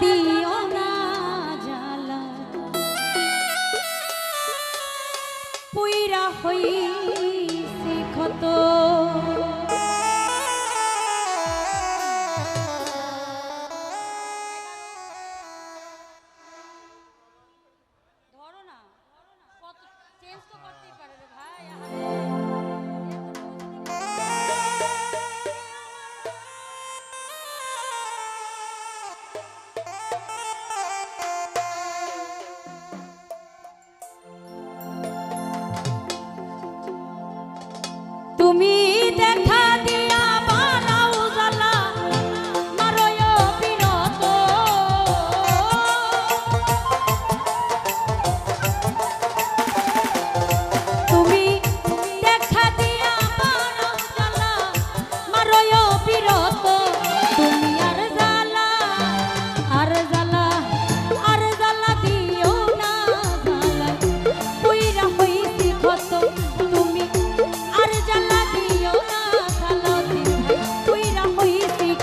দিও না জ্বালা। পুইরা না কত চেঞ্জ তো করতেই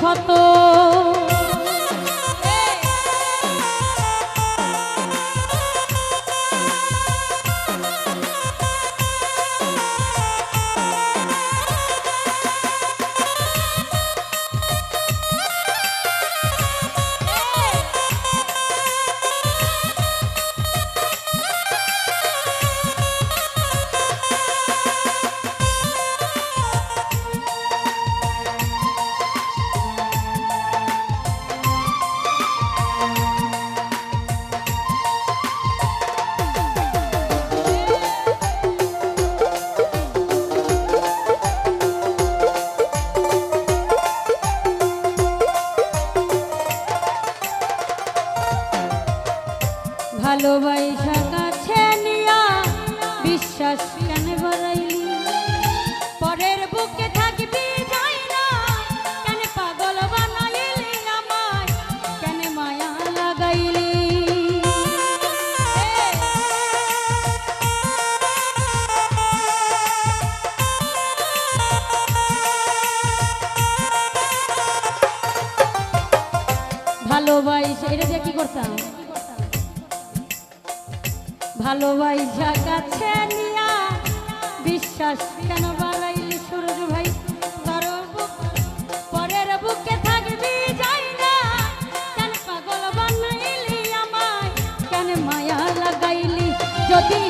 হইছি ভালোবাসা কাছে নিয়া বিশ্বাস কেন পরের বুকে থাকবি যাই না, কেন মায়া লাগাইলি? ভালোবাসা এটা দিয়ে কি করতাম? ভালোবাসা কাছে নিয়া বিশ্বাস কেন বাড়াইলি সূর্য ভাই? পরের বুকে থাকবি যাই না। কেন পাগল বানাইলি আমায়? কেন মায়া লাগাইলি? যদি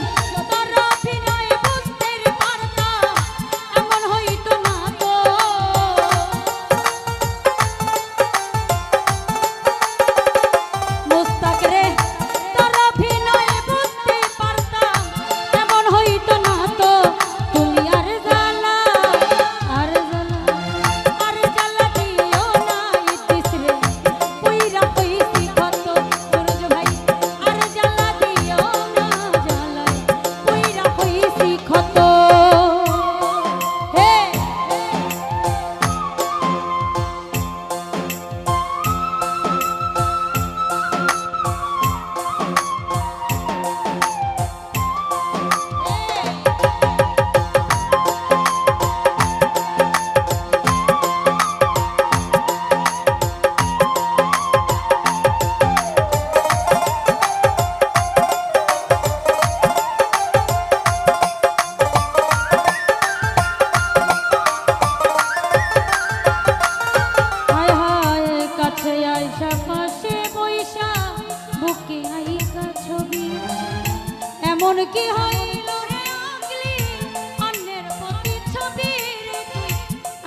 এমন কি হইল রে আগলি অন্যের প্রতি ছবি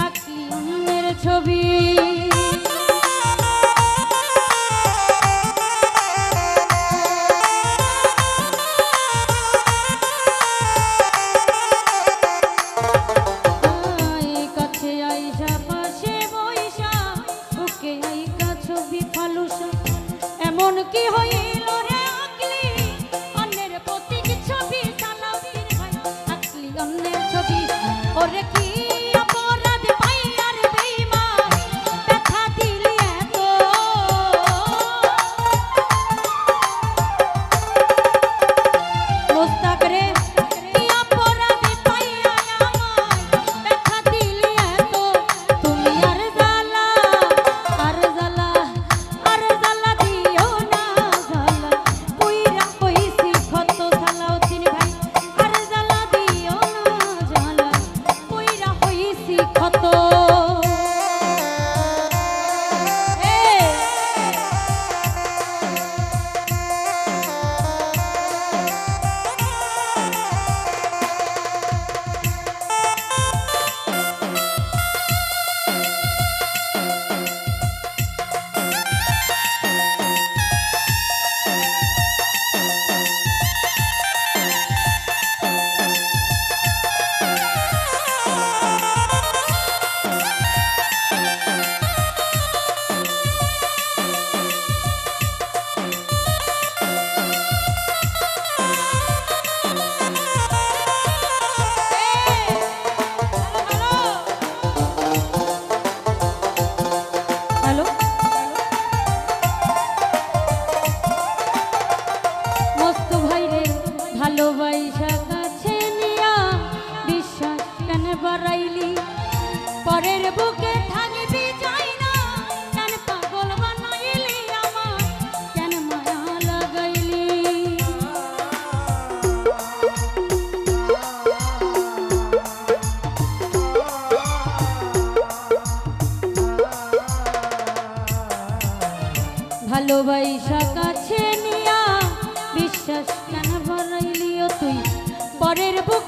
আঁকলি অন্যের ছবি। এমন কি হইল বাড়াইলি পরের বুকে থাকবি যাই না কেন পাগল বানাইলি আমার কেন মায়া লাগাইলি। ভালোবাসা কাছে নিয়া, বিশ্বাস কেন ভরাইলিও তুই? পরের বুকে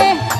রে